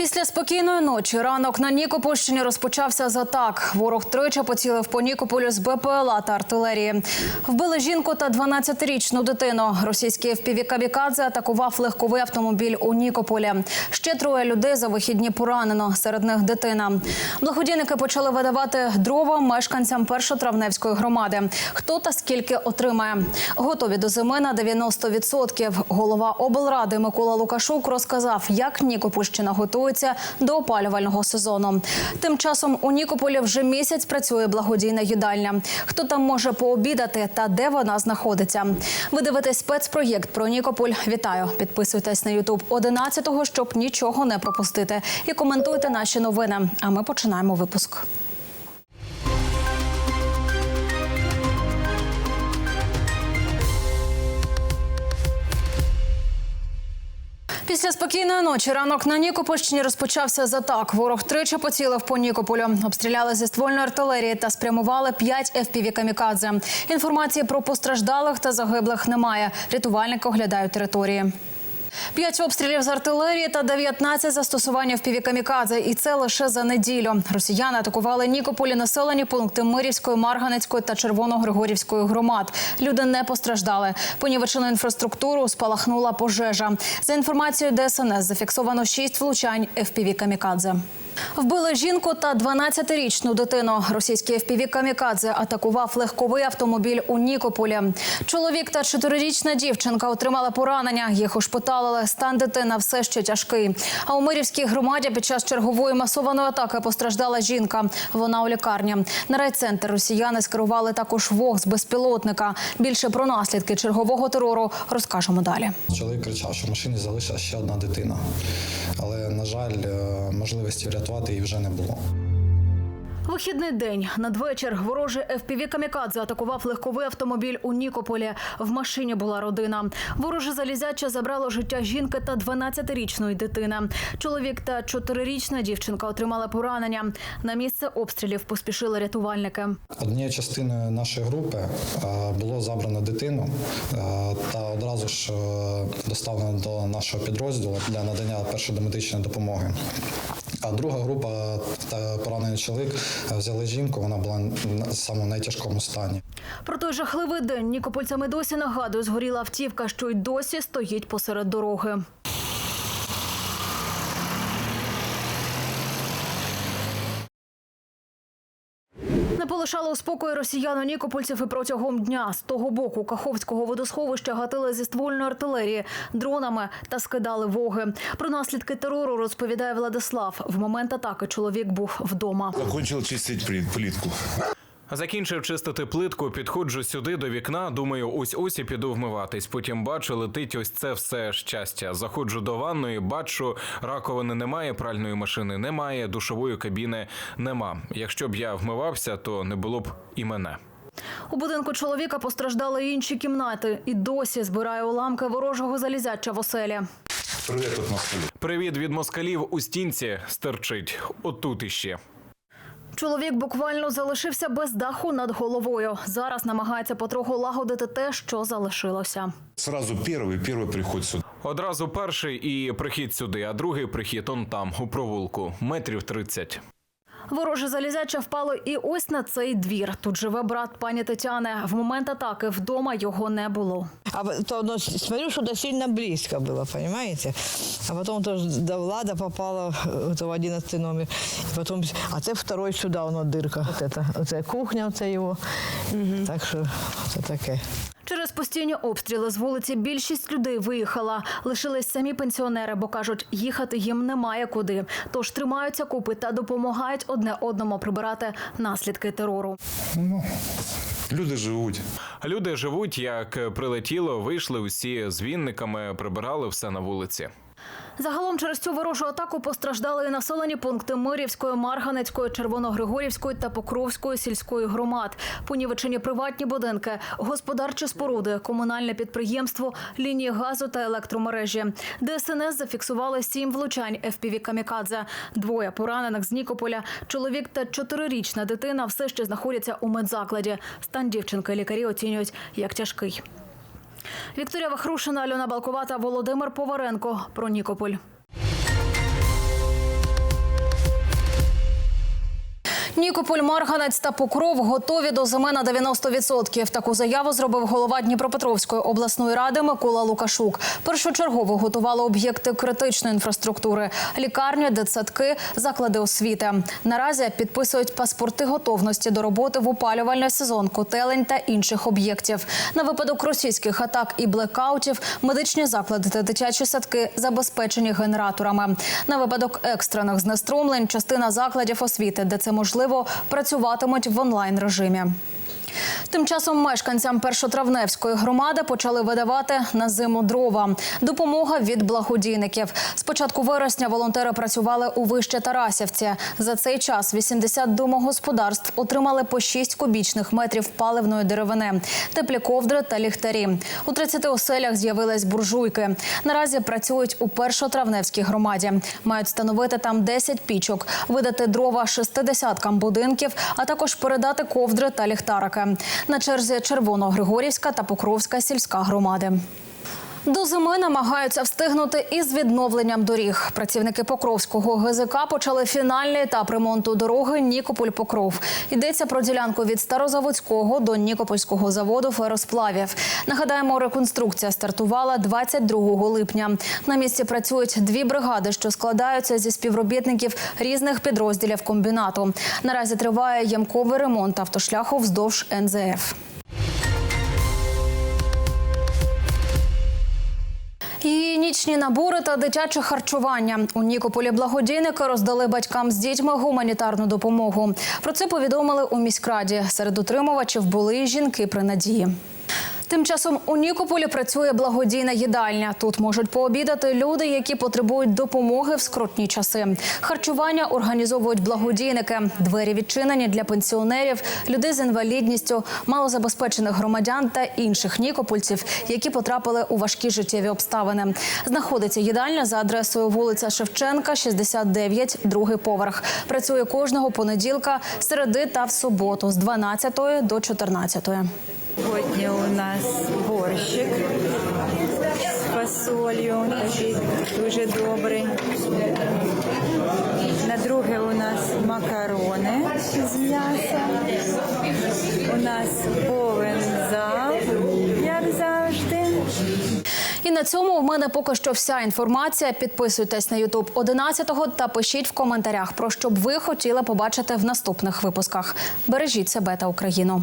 Після спокійної ночі ранок на Нікопольщині розпочався з атак. Ворог тричі поцілив по Нікополю з БПЛА та артилерії. Вбили жінку та 12-річну дитину. Російський впівікавікадзе атакував легковий автомобіль у Нікополі. Ще троє людей за вихідні поранено. Серед них дитина. Благодійники почали видавати дрова мешканцям першотравневської громади. Хто та скільки отримає? Готові до зими на 90%. Голова облради Микола Лукашук розказав, як Нікопольщина готується до опалювального сезону. Тим часом у Нікополі вже місяць працює благодійна їдальня. Хто там може пообідати та де вона знаходиться? Ви дивитесь спецпроєкт про Нікополь. Вітаю! Підписуйтесь на Ютуб 11-го, щоб нічого не пропустити. І коментуйте наші новини. А ми починаємо випуск. Після спокійної ночі ранок на Нікопольщині розпочався з атак. Ворог тричі поцілив по Нікополю. Обстріляли зі ствольної артилерії та спрямували 5 fpv камікадзе. Інформації про постраждалих та загиблих немає. Рятувальники оглядають території. П'ять обстрілів з артилерії та 19 застосування в камікадзе. І це лише за неділю. Росіяни атакували Нікополі населені пункти Мирівської, Марганецької та Червоногригорівської громад. Люди не постраждали. Понівечену інфраструктуру спалахнула пожежа. За інформацією ДСНС зафіксовано шість влучань fpv камікадзе. Вбили жінку та 12-річну дитину. Російський FPV камікадзе атакував легковий автомобіль у Нікополі. Чоловік та 4-річна дівчинка отримали поранення. Їх ушпиталили. Стан дитина все ще тяжкий. А у Мирівській громаді під час чергової масованої атаки постраждала жінка. Вона у лікарні. На райцентр росіяни скерували також вог з безпілотника. Більше про наслідки чергового терору розкажемо далі. Чоловік кричав, що в машині залишилася ще одна дитина. Але, на жаль, е, можливості врятувати її вже не було. Вихідний день надвечір ворожий FPV камікадзе атакував легковий автомобіль у Нікополі. В машині була родина. Вороже залізяче забрало життя жінки та 12-річної дитини. Чоловік та 4-річна дівчинка отримали поранення. На місце обстрілів поспішили рятувальники. Однією частиною нашої групи е, було забрано дитину е, та одразу ж е, доставлено до нашого підрозділу для надання першої домедичної допомоги. А друга група поранений чоловік е, взяли жінку. Вона була в самому найтяжкому стані. Про той жахливий день нікопольцями досі нагадує згоріла автівка, що й досі стоїть посеред дороги. Не полишало у спокої росіян у Нікопольців і протягом дня. З того боку Каховського водосховища гатили зі ствольної артилерії дронами та скидали воги. Про наслідки терору розповідає Владислав. В момент атаки чоловік був вдома. Закончил чистити плитку. Закінчив чистити плитку, підходжу сюди до вікна. Думаю, ось ось і піду вмиватись. Потім бачу, летить ось це все щастя. Заходжу до ванної, бачу, раковини немає, пральної машини немає, душової кабіни нема. Якщо б я вмивався, то не було б і мене. У будинку чоловіка постраждали й інші кімнати. І досі збирає уламки ворожого залізяча в оселі. Привет от москалі. Привіт від москалів у стінці стерчить. Отут іще. Чоловік буквально залишився без даху над головою. Зараз намагається потроху лагодити те, що залишилося. Сразу перший, перший приход сюди. Одразу перший і прихід сюди, а другий прихід он там, у провулку, метрів 30. Вороже залізяче впало і ось на цей двір. Тут живе брат пані Тетяни. В момент атаки вдома його не було. А то ну, смотрю, что-то сильно близко было, понимаете? А потом тоже до Влада попала э, это в 11 номер. И потом, а це второй сюда, воно дырка. Вот это, оце кухня, оце його. Так що це таке. Через постійні обстріли з вулиці більшість людей виїхала. Лишились самі пенсіонери, бо кажуть, їхати їм немає куди. Тож тримаються купи та допомагають одне одному прибирати наслідки терору. Люди живуть. Люди живуть, як прилетіло, вийшли усі з вінниками, прибирали все на вулиці. Загалом через цю ворожу атаку постраждали населені пункти Мирівської, Марганецької, Червоногригорівської та Покровської сільської громад. Понівечені приватні будинки, господарчі споруди, комунальне підприємство, лінії газу та електромережі. ДСНС зафіксували сім влучань fpv камікадзе. Двоє поранених з Нікополя. Чоловік та чотирирічна дитина все ще знаходяться у медзакладі. Стан дівчинки лікарі оцінюють як тяжкий. Вікторія Вахрушина, Альона Балковата, Володимир Поваренко. Про Нікополь. Нікополь, Марганець та Покров готові до зими на 90%. Таку заяву зробив голова Дніпропетровської обласної ради Микола Лукашук. Першочергово готували об'єкти критичної інфраструктури: лікарні, дитсадки, заклади освіти. Наразі підписують паспорти готовності до роботи в опалювальний сезон, котелень та інших об'єктів. На випадок російських атак і блекаутів медичні заклади та дитячі садки забезпечені генераторами. На випадок екстрених знеструмлень частина закладів освіти, де це можливо, працюватимуть в онлайн режимі. Тим часом мешканцям першотравневської громади почали видавати на зиму дрова. Допомога від благодійників. З початку вересня волонтери працювали у вище Тарасівці. За цей час 80 домогосподарств отримали по 6 кубічних метрів паливної деревини, теплі ковдри та ліхтарі. У 30 оселях з'явились буржуйки. Наразі працюють у першотравневській громаді. Мають встановити там 10 пічок, видати дрова 60 будинків, а також передати ковдри та ліхтарики. На черзі Червоногригорівська та Покровська сільська громади. До зими намагаються встигнути із відновленням доріг. Працівники Покровського ГЗК почали фінальний етап ремонту дороги Нікополь-Покров. Йдеться про ділянку від Старозаводського до Нікопольського заводу феросплавів. Нагадаємо, реконструкція стартувала 22 липня. На місці працюють дві бригади, що складаються зі співробітників різних підрозділів комбінату. Наразі триває ямковий ремонт автошляху вздовж НЗФ. І нічні набори та дитяче харчування у Нікополі благодійники роздали батькам з дітьми гуманітарну допомогу. Про це повідомили у міськраді. Серед утримувачів були жінки при надії. Тим часом у Нікополі працює благодійна їдальня. Тут можуть пообідати люди, які потребують допомоги в скрутні часи. Харчування організовують благодійники. Двері відчинені для пенсіонерів, людей з інвалідністю, малозабезпечених громадян та інших нікопольців, які потрапили у важкі життєві обставини. Знаходиться їдальня за адресою вулиця Шевченка, 69, другий поверх. Працює кожного понеділка, середи та в суботу з 12 до 14. Сьогодні нас борщик з фасолью, такий дуже добрий. На друге у нас макарони з м'яса. У нас повен зал, як завжди. І на цьому в мене поки що вся інформація. Підписуйтесь на Ютуб 11-го та пишіть в коментарях про що б ви хотіли побачити в наступних випусках. Бережіть себе та Україну.